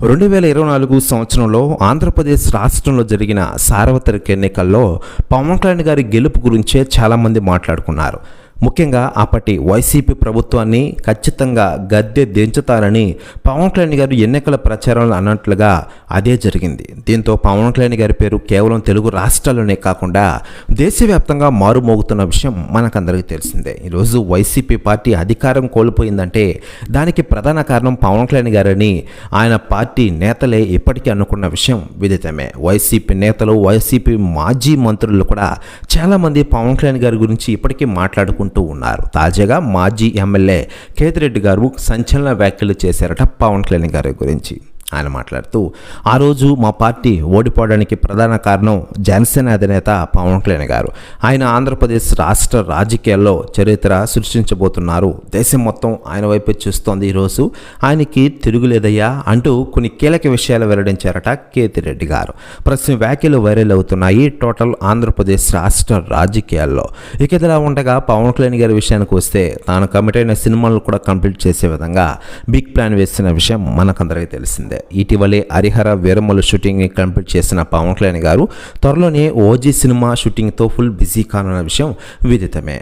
రెండు వేల ఇరవై నాలుగు సంవత్సరంలో ఆంధ్రప్రదేశ్ రాష్ట్రంలో జరిగిన సార్వత్రిక ఎన్నికల్లో పవన్ కళ్యాణ్ గారి గెలుపు గురించే చాలామంది మాట్లాడుకున్నారు. ముఖ్యంగా అప్పటి వైసీపీ ప్రభుత్వాన్ని ఖచ్చితంగా గద్దె దించుతారని పవన్ కళ్యాణ్ గారు ఎన్నికల ప్రచారంలో అన్నట్లుగా అదే జరిగింది. దీంతో పవన్ కళ్యాణ్ గారి పేరు కేవలం తెలుగు రాష్ట్రాల్లోనే కాకుండా దేశవ్యాప్తంగా మారుమోగుతున్న విషయం మనకందరికీ తెలిసిందే. ఈరోజు వైసీపీ పార్టీ అధికారం కోల్పోయిందంటే దానికి ప్రధాన కారణం పవన్ కళ్యాణ్ గారని ఆయన పార్టీ నేతలే ఇప్పటికీ అనుకున్న విషయం విదితమే. వైసీపీ నేతలు వైసీపీ మాజీ మంత్రులు కూడా చాలామంది పవన్ కళ్యాణ్ గారి గురించి ఇప్పటికీ మాట్లాడుకుంటూ ఉన్నారు. తాజాగా మాజీ ఎమ్మెల్యే కేతిరెడ్డి గారు సంచలన వ్యాఖ్యలు చేశారట పవన్ కళ్యాణ్ గారి గురించి. ఆయన మాట్లాడుతూ ఆ రోజు మా పార్టీ ఓడిపోవడానికి ప్రధాన కారణం జనసేన అధినేత పవన్ కళ్యాణ్ గారు. ఆయన ఆంధ్రప్రదేశ్ రాష్ట్ర రాజకీయాల్లో చరిత్ర సృష్టించబోతున్నారు. దేశం మొత్తం ఆయన వైపు చూస్తోంది ఈరోజు ఆయనకి తిరుగులేదయ్యా అంటూ కొన్ని కీలక విషయాలు వెల్లడించారట కేతిరెడ్డి గారు. ప్రస్తుతం వ్యాఖ్యలు వైరల్ అవుతున్నాయి టోటల్ ఆంధ్రప్రదేశ్ రాష్ట్ర రాజకీయాల్లో. ఇక ఇదిలా ఉండగా పవన్ కళ్యాణ్ గారి విషయానికి వస్తే తాను కమిట్ అయిన సినిమాలు కూడా కంప్లీట్ చేసే విధంగా బిగ్ ప్లాన్ వేసిన విషయం మనకందరికీ తెలిసిందే. ఇటీవలే హరిహర వీరమ్మలు షూటింగ్ కంప్లీట్ చేసిన పవన్ కళ్యాణ్ గారు త్వరలోనే ఓజీ సినిమా షూటింగ్తో ఫుల్ బిజీ కానున్న విషయం విదితమే.